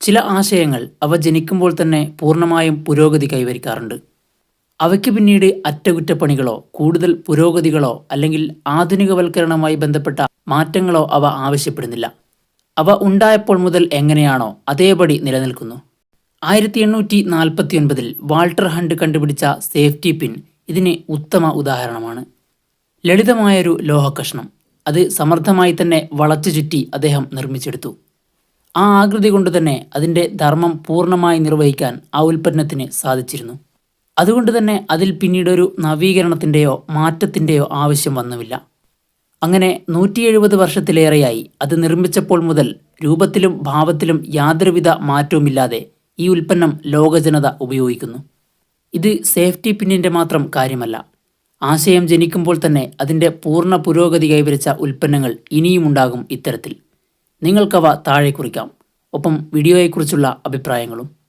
ചില ആശയങ്ങൾ അവ ജനിക്കുമ്പോൾ തന്നെ പൂർണമായും പുരോഗതി കൈവരിക്കാറുണ്ട്. അവയ്ക്ക് പിന്നീട് അറ്റകുറ്റപ്പണികളോ കൂടുതൽ പുരോഗതികളോ അല്ലെങ്കിൽ ആധുനികവൽക്കരണവുമായി ബന്ധപ്പെട്ട മാറ്റങ്ങളോ അവ ആവശ്യപ്പെടുന്നില്ല. അവ ഉണ്ടായപ്പോൾ മുതൽ എങ്ങനെയാണോ അതേപടി നിലനിൽക്കുന്നു. ആയിരത്തി എണ്ണൂറ്റി നാൽപ്പത്തി ഒൻപതിൽ വാൾട്ടർ ഹണ്ട് കണ്ടുപിടിച്ച സേഫ്റ്റി പിൻ ഇതിന് ഉത്തമ ഉദാഹരണമാണ്. ലളിതമായൊരു ലോഹകഷ്ണം അത് സമർത്ഥമായി തന്നെ വളച്ചു ചുറ്റി അദ്ദേഹം നിർമ്മിച്ചെടുത്തു. ആ ആകൃതി കൊണ്ട് തന്നെ അതിന്റെ ധർമ്മം പൂർണമായി നിർവഹിക്കാൻ ആ ഉൽപ്പന്നത്തിന് സാധിച്ചിരുന്നു. അതുകൊണ്ട് തന്നെ അതിൽ പിന്നീടൊരു നവീകരണത്തിന്റെയോ മാറ്റത്തിന്റെയോ ആവശ്യം വന്നുമില്ല. അങ്ങനെ നൂറ്റി എഴുപത് വർഷത്തിലേറെയായി അത് നിർമ്മിച്ചപ്പോൾ മുതൽ രൂപത്തിലും ഭാവത്തിലും യാതൊരുവിധ മാറ്റവുമില്ലാതെ ഈ ഉൽപ്പന്നം ലോകജനത ഉപയോഗിക്കുന്നു. ഇത് സേഫ്റ്റി പിന്നിന്റെ മാത്രം കാര്യമല്ല. ആശയം ജനിക്കുമ്പോൾ തന്നെ അതിന്റെ പൂർണ പുരോഗതി കൈവരിച്ച ഉൽപ്പന്നങ്ങൾ ഇനിയും ഉണ്ടാകും ഇത്തരത്തിൽ. നിങ്ങൾക്കവ താഴെ കുറിക്കാം. ഒപ്പം വീഡിയോയെക്കുറിച്ചുള്ള അഭിപ്രായങ്ങളും